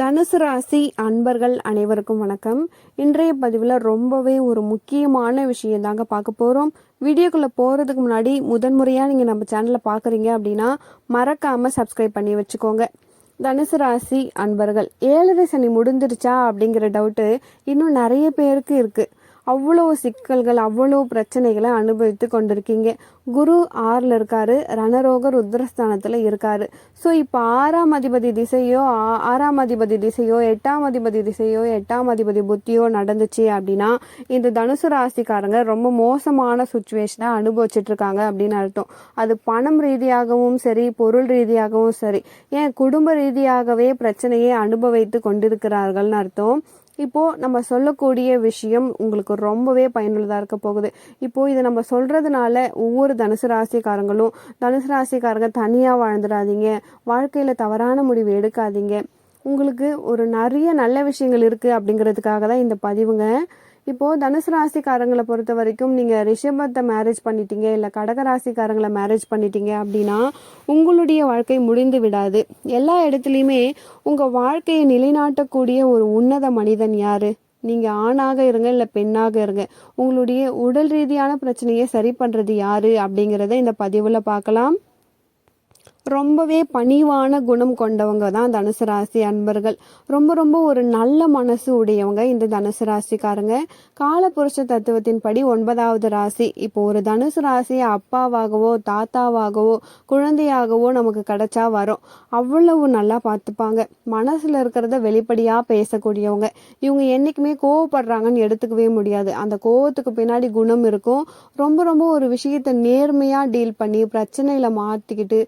தனுசு ராசி அன்பர்கள் அனைவருக்கும் வணக்கம். இன்றைய பதிவில் ரொம்பவே ஒரு முக்கியமான விஷயம் தாங்க பார்க்க போகிறோம் வீடியோக்குள்ளே போகிறதுக்கு முன்னாடி முதன்முறையாக நீங்கள் நம்ம சேனலில் பார்க்குறீங்க அப்படின்னா மறக்காமல் சப்ஸ்கிரைப் பண்ணி வச்சுக்கோங்க. தனுசு ராசி அன்பர்கள் ஏழரை சனி முடிஞ்சிருச்சா அப்படிங்கிற டவுட்டு இன்னும் நிறைய பேருக்கு இருக்குது அவ்வளோ சிக்கல்கள் அவ்வளோ பிரச்சனைகளை அனுபவித்து கொண்டிருக்கீங்க. குரு ஆறில் இருக்காரு ரணரோக ருத்ரஸ்தானத்தில் இருக்காரு. ஸோ இப்போ ஆறாம் அதிபதி திசையோ ஆறாம் அதிபதி திசையோ எட்டாம் அதிபதி திசையோ எட்டாம் அதிபதி புத்தியோ நடந்துச்சு அப்படின்னா இந்த தனுசு ராசிக்காரங்க ரொம்ப மோசமான சுச்சுவேஷனை அனுபவிச்சுட்டு இருக்காங்க அப்படின்னு அர்த்தம். அது பணம் ரீதியாகவும் சரி பொருள் ரீதியாகவும் சரி. ஏன் குடும்ப ரீதியாகவே பிரச்சனையை அனுபவித்து கொண்டிருக்கிறார்கள்னு அர்த்தம். இப்போ நம்ம சொல்லக்கூடிய விஷயம் உங்களுக்கு ரொம்பவே பயனுள்ளதாக இருக்க போகுது. இப்போ இதை நம்ம சொல்றதுனால ஒவ்வொரு தனுசு ராசிக்காரங்களும் தனுசு ராசிக்காரங்க தனியாக வாழ்ந்துடாதீங்க. வாழ்க்கையில் தவறான முடிவு எடுக்காதீங்க. உங்களுக்கு ஒரு நிறைய நல்ல விஷயங்கள் இருக்கு அப்படிங்கிறதுக்காக தான் இந்த பதிவுங்க இப்போ தனுசு ராசிக்காரங்களை பொறுத்த வரைக்கும் நீங்க ரிஷபத்தை மேரேஜ் பண்ணிட்டீங்க இல்ல கடக ராசிக்காரங்களை மேரேஜ் பண்ணிட்டீங்க அப்படின்னா உங்களுடைய வாழ்க்கை முடிந்து விடாது. எல்லா இடத்துலையுமே உங்க வாழ்க்கையை நிலைநாட்டக்கூடிய ஒரு உன்னத மனிதன் யாரு? நீங்க ஆணாக இருங்க இல்ல பெண்ணாக இருங்க. உங்களுடைய உடல் ரீதியான பிரச்சனையை சரி பண்றது யாரு அப்படிங்கறத இந்த பதிவுல பார்க்கலாம். ரொம்பவே பணிவான குணம் கொண்டவங்க தான் தனுசு ராசி அன்பர்கள். ரொம்ப ரொம்ப ஒரு நல்ல மனசு உடையவங்க இந்த தனுசு ராசிக்காரங்க. காலபுருஷ தத்துவத்தின்படி ஒன்பதாவது ராசி. இப்போ ஒரு தனுசு ராசி அப்பாவாகவோ தாத்தாவாகவோ குழந்தையாகவோ நமக்கு கிடைச்சா வரும். அவ்வளவு நல்லா பார்த்துப்பாங்க. மனசுல இருக்கிறத வெளிப்படையா பேசக்கூடியவங்க. இவங்க என்னைக்குமே கோவப்படுறாங்கன்னு எடுத்துக்கவே முடியாது. அந்த கோவத்துக்கு பின்னாடி குணம் இருக்கும். ரொம்ப ரொம்ப ஒரு விஷயத்தை நேர்மையா டீல் பண்ணி பிரச்சனையில மாத்திக்கிட்டு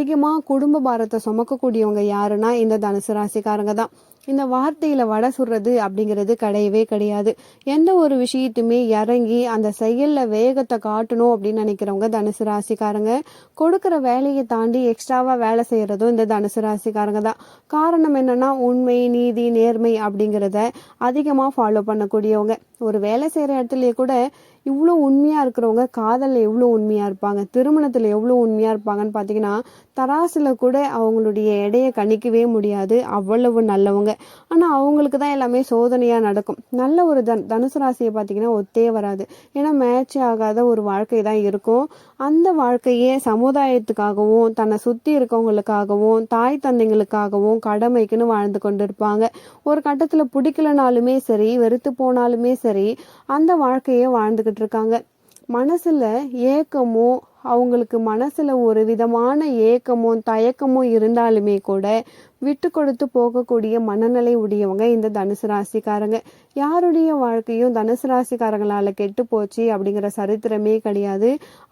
அதிகமாக குடும்ப பாரத்தை சுமக்கக்கூடியவங்க யாருன்னா இந்த தனுசு ராசிக்காரங்க தான். இந்த வார்த்தையில வடை சுடுறது அப்படிங்கிறது கிடையவே கிடையாது. எந்த ஒரு விஷயத்தையுமே இறங்கி அந்த செயல்ல வேகத்தை காட்டணும் அப்படின்னு நினைக்கிறவங்க தனுசு ராசிக்காரங்க. கொடுக்குற வேலையை தாண்டி எக்ஸ்ட்ராவா வேலை செய்யறதும் இந்த தனுசு ராசிக்காரங்க தான். காரணம் என்னன்னா உண்மை நீதி நேர்மை அப்படிங்கிறத அதிகமாக ஃபாலோ பண்ணக்கூடியவங்க. ஒரு வேலை செய்கிற இடத்துலயே கூட இவ்வளோ உண்மையாக இருக்கிறவங்க காதலில் எவ்வளோ உண்மையாக இருப்பாங்க? திருமணத்தில் எவ்வளோ உண்மையாக இருப்பாங்கன்னு பார்த்தீங்கன்னா தராசில் கூட அவங்களுடைய எடையை கணிக்கவே முடியாது. அவ்வளவு நல்லவங்க. ஆனால் அவங்களுக்கு தான் எல்லாமே சோதனையாக நடக்கும். நல்ல ஒரு தன் தனுசு ராசியை பார்த்தீங்கன்னா ஒத்தே வராது. ஏன்னா மேட்ச் ஆகாத ஒரு வாழ்க்கை தான் இருக்கும். அந்த வாழ்க்கையே சமுதாயத்துக்காகவும் தன்னை சுற்றி இருக்கவங்களுக்காகவும் தாய் தந்தைங்களுக்காகவும் கடமைக்குன்னு வாழ்ந்து கொண்டு இருப்பாங்க ஒரு கட்டத்தில் பிடிக்கலனாலுமே சரி வெறுத்து போனாலுமே சரி அந்த வாழ்க்கையே வாழ்ந்துகிட்டு இருக்காங்க மனசுல ஏக்கமோ அவங்களுக்கு மனசுல ஒரு விதமான ஏக்கமோ தயக்கமோ இருந்தாலுமே கூட விட்டு கொடுத்து போகக்கூடிய மனநிலை உடையவங்க இந்த தனுசு ராசிக்காரங்க. யாருடைய வாழ்க்கையும் தனுசு ராசிக்காரங்களால கெட்டு போச்சு அப்படிங்கிற சரித்திரமே கிடையாது.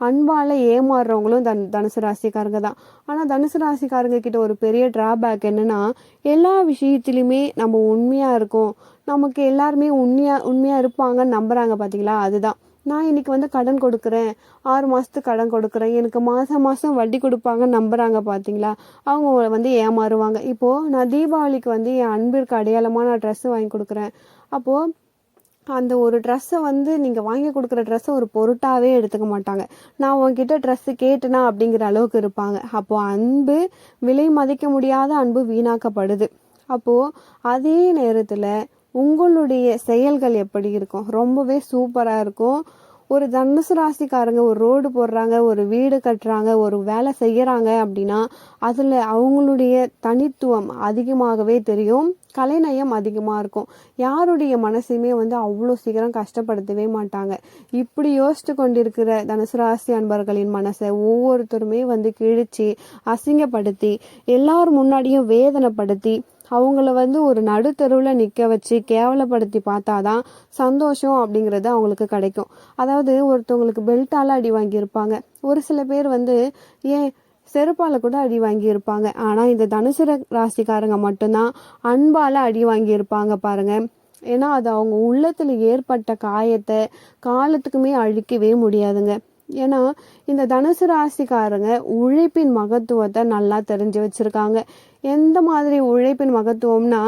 அன்பால ஏமாறுறவங்களும் தன் தனுசு ராசிக்காரங்க தான். ஆனா தனுசு ராசிக்காரங்க கிட்ட ஒரு பெரிய டிராபேக் என்னன்னா எல்லா விஷயத்திலுமே நம்ம உண்மையா இருக்கோம். நமக்கு எல்லாருமே உண்மையா உண்மையா இருப்பாங்கன்னு நம்புறாங்க பாத்தீங்களா? அதுதான். நான் இன்னைக்கு வந்து கடன் கொடுக்குறேன். ஆறு மாதத்துக்கு கடன் கொடுக்குறேன். எனக்கு மாதம் மாதம் வட்டி கொடுப்பாங்கன்னு நம்புகிறாங்க பார்த்தீங்களா அவங்க வந்து ஏமாறுவாங்க. இப்போது நான் தீபாவளிக்கு வந்து என் அன்பிற்கு அடையாளமாக நான் ட்ரெஸ்ஸு வாங்கி கொடுக்குறேன். அப்போது அந்த ஒரு ட்ரெஸ்ஸை வந்து நீங்கள் வாங்கி கொடுக்குற ட்ரெஸ்ஸை ஒரு பொருட்டாகவே எடுத்துக்க மாட்டாங்க. நான் உங்ககிட்ட ட்ரெஸ்ஸு கேட்டனா அப்படிங்கிற அளவுக்கு இருப்பாங்க. அப்போது அன்பு விலை மதிக்க முடியாத அன்பு வீணாக்கப்படுது. அப்போது அதே நேரத்தில் உங்களுடைய செயல்கள் எப்படி இருக்கும்? ரொம்பவே சூப்பராக இருக்கும். ஒரு தனுசு ராசிக்காரங்க ஒரு ரோடு போடுறாங்க ஒரு வீடு கட்டுறாங்க ஒரு வேலை செய்கிறாங்க அப்படின்னா அதில் அவங்களுடைய தனித்துவம் அதிகமாகவே தெரியும். கலைநயம் அதிகமாக இருக்கும். யாருடைய மனசையுமே வந்து அவ்வளோ சீக்கிரம் கஷ்டப்படுத்தவே மாட்டாங்க. இப்படி யோசித்து கொண்டிருக்கிற தனுசு ராசி அன்பர்களின் மனசை ஒவ்வொருத்தருமே வந்து கிழிச்சு அசிங்கப்படுத்தி எல்லார் முன்னாடியும் வேதனைப்படுத்தி அவங்கள வந்து ஒரு நடுத்தருவில் நிற்க வச்சு கேவலப்படுத்தி பார்த்தா தான் சந்தோஷம் அப்படிங்கிறது அவங்களுக்கு கிடைக்கும். அதாவது ஒருத்தவங்களுக்கு பெல்ட்டால் அடி வாங்கியிருப்பாங்க. ஒரு சில பேர் வந்து ஏன் செருப்பால் கூட அடி வாங்கியிருப்பாங்க. ஆனால் இந்த தனுசு ராசிக்காரங்க மட்டும்தான் அன்பால் அடி வாங்கியிருப்பாங்க பாருங்க. ஏன்னா அது அவங்க உள்ளத்தில் ஏற்பட்ட காயத்தை காலத்துக்குமே அழிக்கவே முடியாதுங்க. ஏன்னா இந்த தனுசு ராசிக்காரங்க உழைப்பின் மகத்துவத்தை நல்லா தெரிஞ்சு வச்சுருக்காங்க. எந்த மாதிரி உழைப்பின் மகத்துவம்னா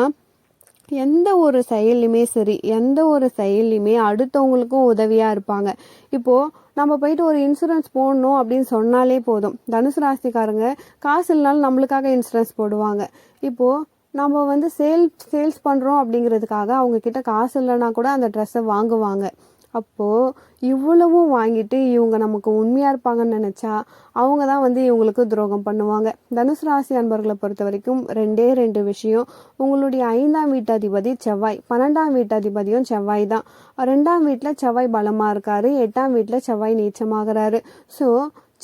எந்த ஒரு செயல்லையுமே சரி எந்த ஒரு செயல்லையுமே அடுத்தவங்களுக்கும் உதவியாக இருப்பாங்க. இப்போது நம்ம போயிட்டு ஒரு இன்சூரன்ஸ் போடணும் அப்படின்னு சொன்னாலே போதும். தனுசு ராசிக்காரங்க காசு இல்லைனாலும் நம்மளுக்காக இன்சூரன்ஸ் போடுவாங்க. இப்போது நம்ம வந்து சேல் சேல்ஸ் பண்ணுறோம் அப்படிங்கிறதுக்காக அவங்கக்கிட்ட காசு இல்லைன்னா கூட அந்த ட்ரெஸ்ஸை வாங்குவாங்க. அப்போது இவ்வளவும் வாங்கிட்டு இவங்க நமக்கு உண்மையாக இருப்பாங்கன்னு நினச்சா அவங்க தான் வந்து இவங்களுக்கு துரோகம் பண்ணுவாங்க. தனுசு ராசி அன்பர்களை பொறுத்த வரைக்கும் ரெண்டே ரெண்டு விஷயம். உங்களுடைய ஐந்தாம் வீட்டாதிபதி செவ்வாய். பன்னெண்டாம் வீட்டாதிபதியும் செவ்வாய் தான். ரெண்டாம் வீட்டில் செவ்வாய் பலமாக இருக்காரு. எட்டாம் வீட்டில் செவ்வாய் நீச்சமாகிறாரு. ஸோ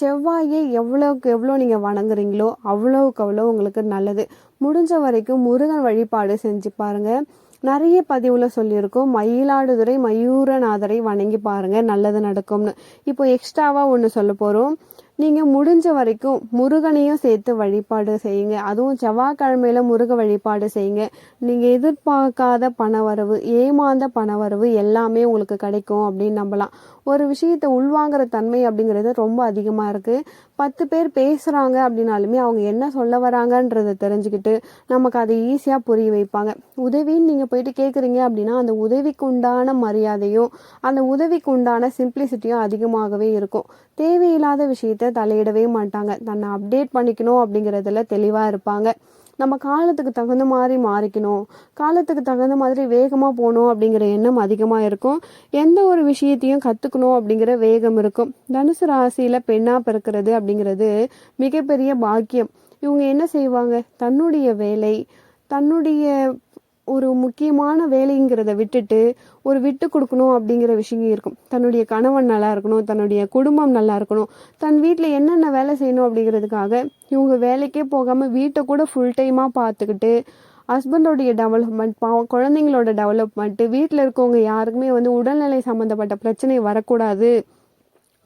செவ்வாயை எவ்வளோக்கு எவ்வளோ நீங்கள் வணங்குறீங்களோ அவ்வளோவுக்கு அவ்வளோ உங்களுக்கு நல்லது. முடிஞ்ச வரைக்கும் முருகன் வழிபாடு செஞ்சு பாருங்கள் நிறைய பதிவில் சொல்லியிருக்கோம். மயிலாடுதுறை மயூரநாதரை வணங்கி பாருங்கள் நல்லது நடக்கும்னு. இப்போ எக்ஸ்ட்ராவாக ஒன்று சொல்ல போகிறோம் நீங்கள் முடிஞ்ச வரைக்கும் முருகனையும் சேர்த்து வழிபாடு செய்யுங்க. அதுவும் செவ்வாய்க்கிழமையில முருக வழிபாடு செய்யுங்க. நீங்கள் எதிர்பார்க்காத பணவரவு ஏமாந்த பணவரவு எல்லாமே உங்களுக்கு கிடைக்கும் அப்படின்னு நம்பலாம். ஒரு விஷயத்தை உள்வாங்குற தன்மை அப்படிங்கிறது ரொம்ப அதிகமாக இருக்குது பத்து பேர் பேசுகிறாங்க அப்படின்னாலுமே அவங்க என்ன சொல்ல வராங்கன்றதை தெரிஞ்சுக்கிட்டு நமக்கு அதை ஈஸியாக புரிய வைப்பாங்க. உதவின்னு நீங்கள் போயிட்டு கேட்குறீங்க அப்படின்னா அந்த உதவிக்கு உண்டான மரியாதையும் அந்த உதவிக்கு உண்டான சிம்பிளிசிட்டியும் அதிகமாகவே இருக்கும். தேவையில்லாத விஷயத்த தலையிடவே மாட்டாங்க. தன்னை அப்டேட் பண்ணிக்கணும் அப்படிங்கிறதுல தெளிவாக இருப்பாங்க. நம்ம காலத்துக்கு தகுந்த மாதிரி மாறிக்கணும். காலத்துக்கு தகுந்த மாதிரி வேகமாக போகணும் அப்படிங்கிற எண்ணம் அதிகமாக இருக்கும். எந்த ஒரு விஷயத்தையும் கற்றுக்கணும் அப்படிங்கிற வேகம் இருக்கும். தனுசு ராசியில் பெண்ணாக பிறக்கிறது அப்படிங்கிறது மிகப்பெரிய பாக்கியம். இவங்க என்ன செய்வாங்க? தன்னுடைய வேலை தன்னுடைய ஒரு முக்கியமான வேலைங்கிறத விட்டுட்டு ஒரு விட்டு கொடுக்கணும் அப்படிங்கிற விஷயம் இருக்கும். தன்னுடைய கணவன் நல்லா இருக்கணும் தன்னுடைய குடும்பம் நல்லா இருக்கணும் தன் வீட்டில் என்னென்ன வேலை செய்யணும் அப்படிங்கிறதுக்காக இவங்க வேலைக்கே போகாமல் வீட்டை கூட ஃபுல் டைமாக பார்த்துக்கிட்டு ஹஸ்பண்டோடைய டெவலப்மெண்ட் பாவம் குழந்தைங்களோட டெவலப்மெண்ட்டு வீட்டில் இருக்கவங்க யாருக்குமே வந்து உடல்நிலை சம்மந்தப்பட்ட பிரச்சனை வரக்கூடாது.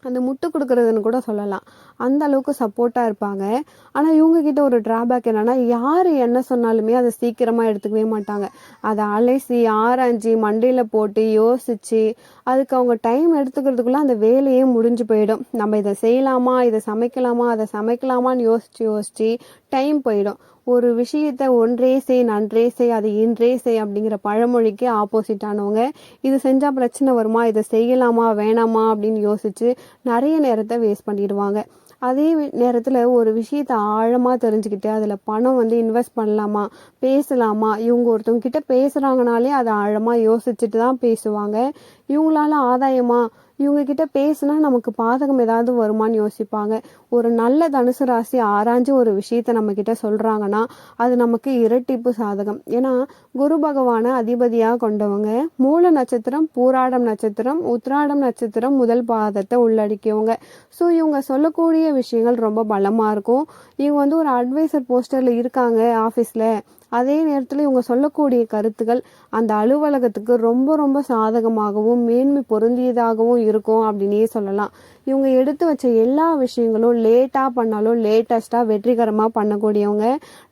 அந்த முட்டு கொடுக்குறதுன்னு கூட சொல்லலாம். அந்த அளவுக்கு சப்போர்ட்டாக இருப்பாங்க. ஆனால் இவங்க கிட்ட ஒரு ட்ராபேக் என்னென்னா யார் என்ன சொன்னாலுமே அதை சீக்கிரமாக எடுத்துக்கவே மாட்டாங்க. அதை அலைசி ஆராய்ஞ்சி மண்டையில் போட்டு யோசித்து அதுக்கு அவங்க டைம் எடுத்துக்கிறதுக்குள்ளே அந்த வேலையே முடிஞ்சு போயிடும். நம்ம இதை செய்யலாமா? இதை சமைக்கலாமா? அதை சமைக்கலாமான்னு யோசித்து யோசித்து டைம் போயிடும். ஒரு விஷயத்த ஒன்றே செய் நன்றே செய் அது இன்றே செய் அப்படிங்கிற பழமொழிக்கு ஆப்போசிட்டானவங்க இது செஞ்சால் பிரச்சனை வருமா இதை செய்யலாமா வேணாமா அப்படின்னு யோசிச்சு நிறைய நேரத்தை வேஸ்ட் பண்ணிடுவாங்க. அதே நேரத்தில் ஒரு விஷயத்த ஆழமாக தெரிஞ்சுக்கிட்டு அதில் பணம் வந்து இன்வெஸ்ட் பண்ணலாமா பேசலாமா இவங்க ஒருத்தவங்க கிட்ட பேசுகிறாங்கனாலே அதை ஆழமாக யோசிச்சுட்டு தான் பேசுவாங்க. இவங்களால ஆதாயமா இவங்க கிட்ட பேசினா நமக்கு பாதகம் ஏதாவது வருமான்னு யோசிப்பாங்க. ஒரு நல்ல தனுசு ராசி ஆராய்ஞ்சு ஒரு விஷயத்த நம்ம கிட்ட சொல்றாங்கன்னா அது நமக்கு இரட்டிப்பு சாதகம். ஏன்னா குரு பகவான அதிபதியாக கொண்டவங்க மூல நட்சத்திரம் பூராடம் நட்சத்திரம் உத்ராடம் நட்சத்திரம் முதல் பாதத்தை உள்ளடக்கியவங்க. ஸோ இவங்க சொல்லக்கூடிய விஷயங்கள் ரொம்ப பலமாக இருக்கும். இவங்க வந்து ஒரு அட்வைசர் போஸ்டரில் இருக்காங்க ஆஃபீஸில் அதே நேரத்தில் இவங்க சொல்லக்கூடிய கருத்துக்கள் அந்த அலுவலகத்துக்கு ரொம்ப ரொம்ப சாதகமாகவும் மேன்மை பொருந்தியதாகவும் இருக்கும் அப்படின்னே சொல்லலாம். இவங்க எடுத்து வச்ச எல்லா விஷயங்களும் லேட்டாக பண்ணாலும் லேட்டஸ்ட்டாக வெற்றிகரமாக பண்ணக்கூடியவங்க.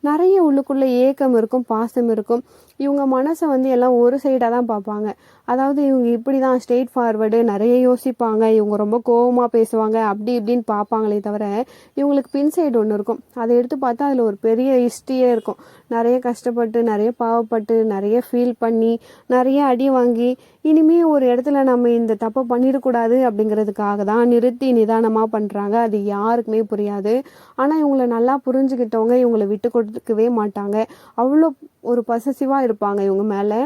நிறைய உள்ளுக்குள்ளே ஏக்கம் இருக்கும் பாசம் இருக்கும். இவங்க மனசை வந்து எல்லாம் ஒரு சைடாக தான் பார்ப்பாங்க. அதாவது இவங்க இப்படி தான் ஸ்ட்ரெயிட் ஃபார்வர்டு நிறைய யோசிப்பாங்க. இவங்க ரொம்ப கோபமாக பேசுவாங்க. அப்படி இப்படின்னு பார்ப்பாங்களே தவிர இவங்களுக்கு பின் சைடு ஒன்று இருக்கும். அதை எடுத்து பார்த்தா அதில் ஒரு பெரிய ஹிஸ்ட்ரியே இருக்கும். நிறைய கஷ்டப்பட்டு நிறைய பாவப்பட்டு நிறைய ஃபீல் பண்ணி நிறைய அடி வாங்கி இனிமே ஒரு இடத்துல நம்ம இந்த தப்பை பண்ணிடக்கூடாது அப்படிங்கிறதுக்காக தான் நிறுத்தி நிதானமாக பண்ணுறாங்க அது யாருக்குமே புரியாது. ஆனால் இவங்களை நல்லா புரிஞ்சுக்கிட்டவங்க இவங்களை விட்டு கொடுக்கவே மாட்டாங்க. அவ்வளோ ஒரு பசசிவாக இருப்பாங்க இவங்க மேலே.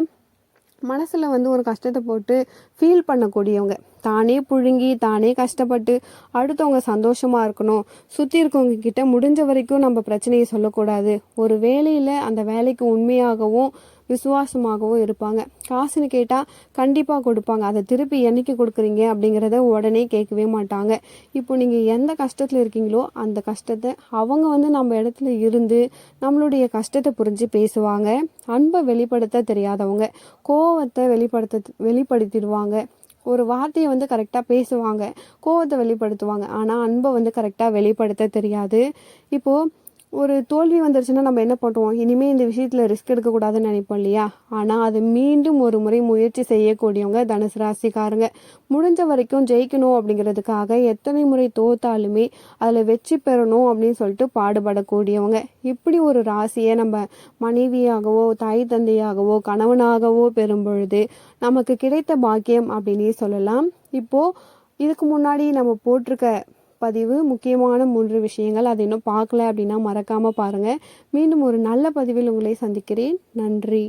மனசில் வந்து ஒரு கஷ்டத்தை போட்டு ஃபீல் பண்ணக்கூடியவங்க. தானே புழுங்கி தானே கஷ்டப்பட்டு அடுத்தவங்க சந்தோஷமாக இருக்கணும். சுற்றி இருக்கவங்க கிட்ட முடிஞ்ச வரைக்கும் நம்ம பிரச்சனையை சொல்லக்கூடாது. ஒரு வேலையில் அந்த வேலைக்கு உண்மையாகவும் விசுவாசமாகவும் இருப்பாங்க. காசுன்னு கேட்டால் கண்டிப்பாக கொடுப்பாங்க. அதை திருப்பி என்னைக்கு கொடுக்குறீங்க அப்படிங்கிறத உடனே கேட்கவே மாட்டாங்க. இப்போ நீங்கள் எந்த கஷ்டத்தில் இருக்கீங்களோ அந்த கஷ்டத்தை அவங்க வந்து நம்ம இடத்துல இருந்து நம்மளுடைய கஷ்டத்தை புரிஞ்சு பேசுவாங்க. அன்பை வெளிப்படுத்த தெரியாதவங்க கோவத்தை வெளிப்படுத்த வெளிப்படுத்திடுவாங்க. ஒரு வார்த்தையை வந்து கரெக்டாக பேசுவாங்க கோவத்தை வெளிப்படுத்துவாங்க. ஆனால் அன்பை வந்து கரெக்டாக வெளிப்படுத்த தெரியாது. இப்போது ஒரு தோல்வி வந்துருச்சுன்னா நம்ம என்ன பண்ணுவோம்? இனிமேல் இந்த விஷயத்தில் ரிஸ்க் எடுக்கக்கூடாதுன்னு நினைப்போம் இல்லையா? ஆனால் அது மீண்டும் ஒரு முறை முயற்சி செய்யக்கூடியவங்க தனுசு ராசிக்காரங்க. முடிஞ்ச வரைக்கும் ஜெயிக்கணும் அப்படிங்கிறதுக்காக எத்தனை முறை தோத்தாலுமே அதில் வெற்றி பெறணும் அப்படின்னு சொல்லிட்டு பாடுபடக்கூடியவங்க. இப்படி ஒரு ராசியை நம்ம மனைவியாகவோ தாய் தந்தையாகவோ கணவனாகவோ பெறும் பொழுது நமக்கு கிடைத்த பாக்கியம் அப்படின்னே சொல்லலாம். இப்போது இதுக்கு முன்னாடி நம்ம போட்டிருக்க பதிவு முக்கியமான மூன்று விஷயங்கள். அதை இன்னும் பார்க்கல அப்படின்னா மறக்காமல் பாருங்கள் மீண்டும் ஒரு நல்ல பதிவில் உங்களை சந்திக்கிறேன். நன்றி.